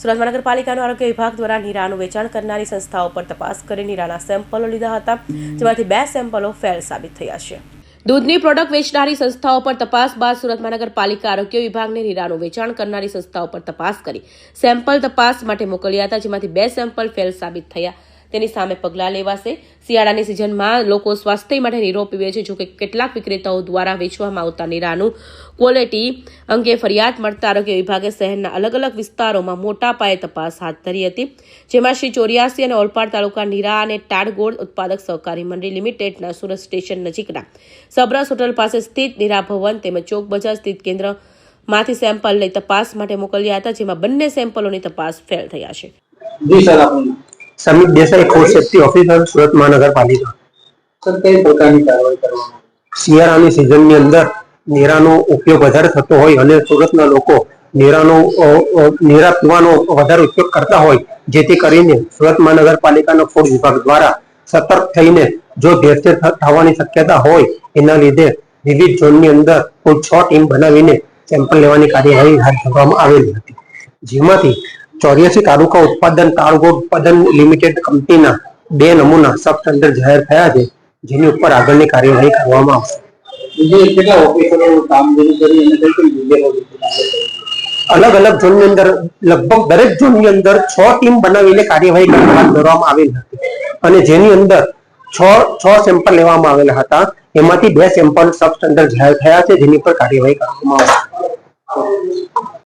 સુરત મહાનગરપાલિકાનો આરોગ્ય વિભાગ દ્વારા નીરાનું વેચાણ કરનારી સંસ્થાઓ પર તપાસ કરી નીરાના સેમ્પલો લીધા હતા. જેમાંથી બે સેમ્પલો ફેલ સાબિત થયા છે. દૂધની પ્રોડક્ટ વેચનારી સંસ્થાઓ પર તપાસ બાદ સુરત મહાનગરપાલિકા આરોગ્ય વિભાગને નીરાનું વેચાણ કરનારી સંસ્થાઓ પર તપાસ કરી સેમ્પલ તપાસ માટે મોકલ્યા હતા, જેમાંથી બે સેમ્પલ ફેલ સાબિત થયા. તેની સામે પગલાં લેવાશે. શિયાળાની સિઝનમાં લોકો સ્વાસ્થ્ય માટે નીરો પીવે છે જોકે કેટલાક વિક્રેતાઓ દ્વારા વેચવામાં આવતા નીરાનું ક્વોલિટી અંગે ફરિયાદ મળતા આરોગ્ય વિભાગે શહેરના અલગ અલગ વિસ્તારોમાં મોટા પાયે તપાસ હાથ ધરી હતી. જેમાં શ્રી ચોર્યાસી અને ઓલપાડ તાલુકા નીરા અને ટાડગોળ ઉત્પાદક સહકારી મંડળી લિમિટેડના સુરત સ્ટેશન નજીકના સબરસ હોટલ પાસે સ્થિત નીરા ભવન તેમજ ચોક બજાર સ્થિત કેન્દ્રમાંથી સેમ્પલ લઈ તપાસ માટે મોકલ્યા હતા, જેમાં બંને સેમ્પલોની તપાસ ફેલ થયા છે. જી સર, આપનું. Samit Desai food safety officer Surat મહાનગરપાલિકા. સર કઈ પ્રકારની કાર્યવાહી કરવામાં શિયાળાની સિઝનની અંદર નેરાનો ઉપયોગ વધારે થતો હોય અને સુરતના લોકો નેરાનો અ, પીવાનો વધારે ઉપયોગ કરતા હોય જેથી કરીને સુરત મહાનગરપાલિકાનો ફૂડ વિભાગ દ્વારા સતર્ક થઈને જો થ- થવાની શક્યતા હોય એના લીધે વિવિધ ઝોનની અંદર કુલ છ ટીમ બનાવીને સેમ્પલ લેવાની કાર્યવાહી હાથ ધરવામાં આવેલી હતી. જેમાંથી ચોર્યાસી તાલુકા ઉત્પાદન તાળગોળ ઉત્પાદન લિમિટેડ કંપનીના બે નમૂના સબ ટેન્ડર જાહેર થયા છે જેની ઉપર આગળની કાર્યવાહી કરવામાં આવશે. અલગ અલગ ઝોનની અંદર લગભગ દરેક ઝોનની અંદર છ ટીમ બનાવીને કાર્યવાહી હાથ ધરવામાં આવેલી હતી. અને જેની અંદર છ છ સેમ્પલ લેવામાં આવેલા હતા. એમાંથી બે સેમ્પલ સબ સ્ટેન્ડર્ડ જાહેર થયા છે જેની પર કાર્યવાહી કરવામાં આવશે.